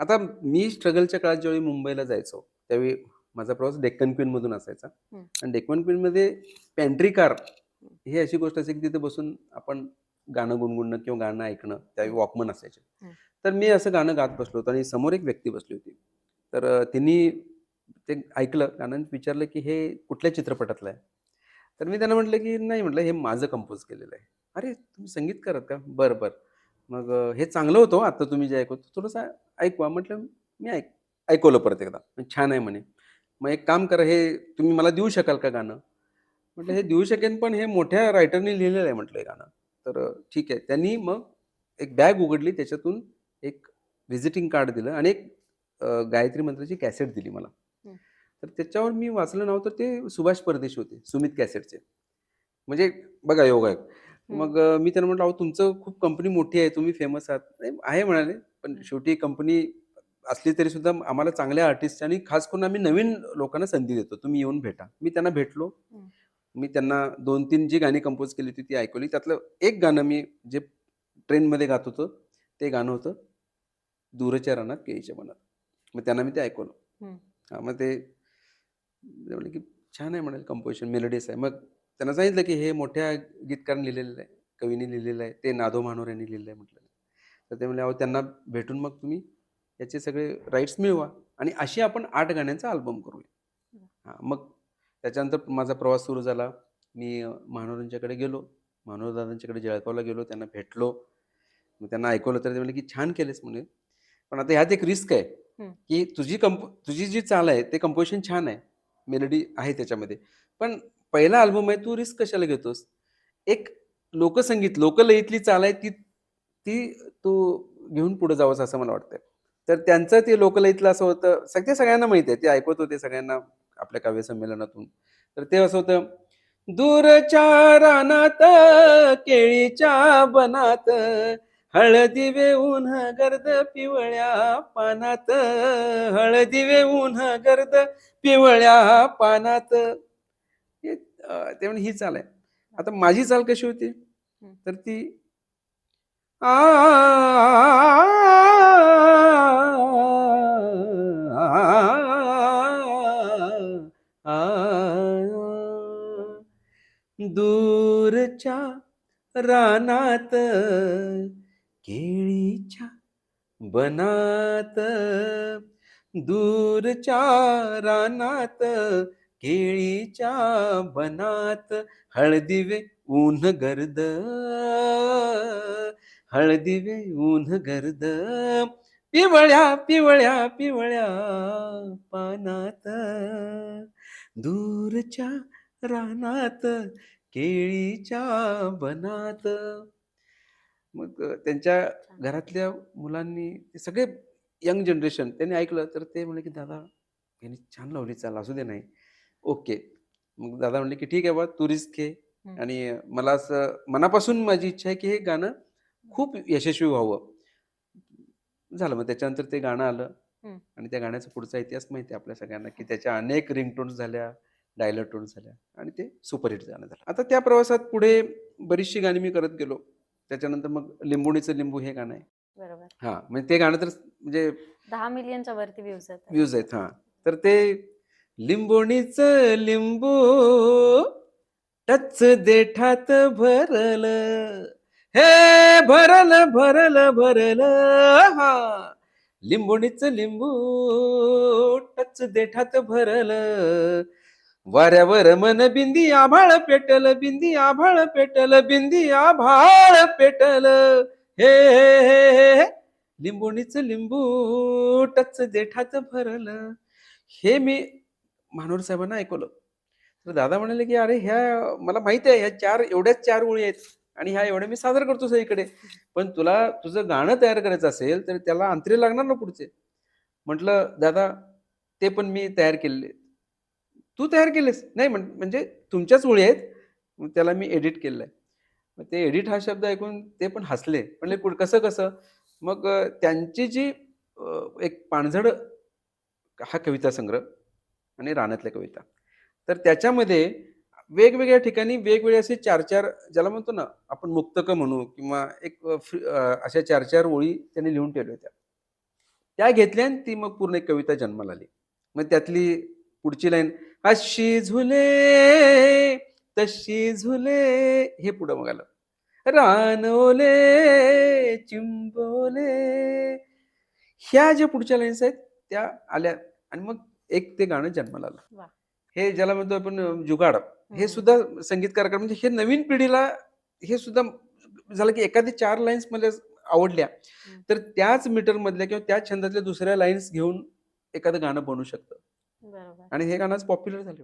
आता मी स्ट्रगलच्या काळात ज्यावेळी मुंबईला जायचो, त्यावेळी माझा प्रवास डेक्कन क्वीनमधून असायचा हं. आणि डेक्कन क्वीनमध्ये पॅन्ट्री कार हं. अशी गोष्ट असायची की तिथे बसून आपण गाणं गुणगुणणं किंवा गाणं ऐकणं, त्यावेळी. वॉकमन असायचे. तर मी असं गाणं गात बसलो होतो आणि समोर एक व्यक्ती बसली होती. तर तिनी ते ऐकलं गाणं विचारलं, की "हे कुठल्या चित्रपटातलं आहे?" तर मी त्यांना म्हटलं, की "नाही," म्हटलं, "हे माझं कंपोज केलेलं आहे." "अरे, तुम्ही संगीतकार आहात का?" "बरं, बरं." मग "हे चांगलं होतं हो आत्ता तुम्ही जे ऐकवत थोडंसं ऐकवा." म्हटलं, "मी ऐक ऐकवलं परत एकदा." "छान आहे," म्हणे. "मग एक काम करा, हे तुम्ही मला देऊ शकाल का गाणं?" म्हटलं, "हे देऊ शकेन, पण हे मोठ्या रायटरनी लिहिलेलं आहे," म्हटलं, "हे गाणं." तर ठीक आहे. त्यांनी मग एक बॅग उघडली, त्याच्यातून एक व्हिजिटिंग कार्ड दिलं आणि एक गायत्री मंत्राची कॅसेट दिली मला. तर त्याच्यावर मी वाचलं नाव तर ते सुभाष परदेशी होते, सुमित कॅसेटचे. म्हणजे बघा योगायोग. हं. मग मी त्यांना म्हटलं, "अहो, तुमचं खूप कंपनी मोठी आहे, तुम्ही फेमस आहात." "नाही, आहे," म्हणाले, "पण. शेवटी कंपनी असली तरी सुद्धा आम्हाला चांगल्या आर्टिस्ट आणि खास करून आम्ही नवीन लोकांना संधी देतो. तुम्ही येऊन भेटा." मी त्यांना भेटलो. मी त्यांना 2-3 जी गाणी कंपोज केली होती, ती ऐकवली. त्यातलं एक गाणं मी जे ट्रेनमध्ये गात होतो, ते गाणं होतं, "दूरच्या रानात केळीच्या वनात." मग त्यांना मी ते ऐकवलं. हं. मग ते म्हणाले, की "छान आहे," म्हणाले, "कंपोजिशन मेलोडियस आहे." मग त्यांना सांगितलं, की "हे मोठ्या गीतकाराने लिहिलेलं आहे, कवीने लिहिलेलं आहे, ते नादो मानोर यांनी लिहिलं आहे," म्हटलं. तर ते म्हणले, "अहो, त्यांना भेटून मग तुम्ही याचे सगळे राइट्स मिळवा आणि अशी आपण 8 गाण्यांचा अल्बम करूया." हं. मग त्याच्यानंतर माझा प्रवास सुरू झाला. मी अ, महानोरांच्याकडे गेलो. महानोर दादांच्याकडे जळगावला गेलो. त्यांना भेटलो. मग त्यांना ऐकवलं तर ते म्हणले, की "छान केलंस," म्हणे. "पण आता ह्यात एक रिस्क आहे. की तुझी कंप तुझी जी चाल आहे, ते कंपोजिशन छान आहे. मेलोडी आहे त्याच्यामध्ये. पण पहिला अल्बम आहे, तू रिस्क कशाला घेतोस? एक लोकसंगीत, लोकलयीतली चाल आहे, ती ती तू घेऊन पुढे जावंस असं मला वाटतंय." तर त्यांचं ते लोकलयीतलं असं होतं, सगळे सगळ्यांना माहिती आहे. ते ऐकत होते सगळ्यांना आपल्या काव्य संमेलनातून. तर ते असं होतं, दूरच्या रानात केळीच्या बनात हळदी वेवून गर्द पिवळ्या पानात, हळदी वेवून गर्द पिवळ्या पानात. हे ते ही चाल आहे. आता माझी चाल कशी होती? हं. तर ती आ, आ, दूरच्या रानात केळीच्या बनात, दूरच्या रानात केळीच्या बनात हळदी ऊन गर्द, हळदी ऊन गर्द पिवळ्या, पिवळ्या, पिवळ्या पानात, दूरच्या रानात केळीच्या बनात. मग त्यांच्या घरातल्या मुलांनी सगळे यंग जनरेशन त्यांनी ऐकलं, तर ते म्हणे की "दादा, यांनी छान लावली चाल, असू दे नाही." ओके. मग दादा म्हणले, की "ठीक आहे बाबा, तू रिस्क घे. आणि मला असं मनापासून माझी इच्छा आहे, की हे गाणं खूप यशस्वी व्हावं." झालं. मग त्याच्यानंतर ते गाणं आलं. आणि त्या गाण्याचा पुढचा इतिहास माहिती आहे आपल्या सगळ्यांना, की त्याच्या अनेक रिंगटोन्स झाल्या, डायलर टोन्स झाल्या आणि ते सुपरहिट गाणं झालं. आता त्या प्रवासात पुढे बरीचशी गाणी मी करत गेलो. त्याच्यानंतर मग लिंबोणीचं लिंबू हे गाणं आहे. बरोबर. हां, म्हणजे ते गाणं तर म्हणजे 10 मिलियनच्या वरती व्ह्यूज आहेत. व्ह्यूज आहेत. हां. तर ते लिंबोणीचं लिंबू टच देठात भरलं, हे भरलं, भरलं, भरलं. हा. लिंबोणीचं लिंबू टच देठात भरलं, वाऱ्यावर मन बिंदी आभाळ पेटल बिंदी आभाळ पेटलं, बिंदी आभाळ पेटल. हे, हे, हे, लिंबोणीचं लिंबू टच देठात भरलं. हे मी महानोर साहेबांना ऐकवलं. तर दादा म्हणाले, की "अरे, ह्या मला माहिती आहे, ह्या चार एवढ्याच चार ओळी आहेत आणि ह्या एवढ्या मी सादर करतो सगळीकडे. पण तुला तुझं गाणं तयार करायचं असेल, तर त्याला अंतरे लागणार ना पुढचे." म्हटलं, "दादा, ते पण मी तयार केलेले आहेत." "तू तयार केलेस?" "नाही, म्हण म्हणजे तुमच्याच ओळी आहेत, मग त्याला मी एडिट केलेलं आहे." मग ते एडिट हा शब्द ऐकून ते पण हसले. म्हणले, "कुठ कसं कसं?" मग त्यांची जी एक पानझड हा कविता संग्रह आणि रानातल्या कविता. तर त्याच्यामध्ये वेगवेगळ्या ठिकाणी वेगवेगळे असे 4-4 ज्याला म्हणतो ना, आपण मुक्तकं म्हणू किंवा एक फ्री अशा 4-4 ओळी त्यांनी लिहून ठेवल्या होत्या. त्या घेतल्या आणि ती मग पूर्ण एक कविता जन्माला आली मग त्यातली पुढची लाईन अशी झुले तशी झुले हे पुढं मग आलं रानोले चिंबोले ह्या ज्या पुढच्या लाईन्स आहेत त्या आल्या आणि मग एक ते गाणं जन्माला आलं. हे ज्याला म्हणतो आपण जुगाड हे. सुद्धा संगीतकार म्हणजे हे नवीन पिढीला हे सुद्धा झालं की एखादी चार लाईन्स मला आवडल्या. तर त्याच मीटर मधल्या किंवा त्याच छंदातल्या दुसऱ्या लाईन्स घेऊन एखादं गाणं बनू शकतं बरोबर आणि हे गाणं पॉप्युलर झालं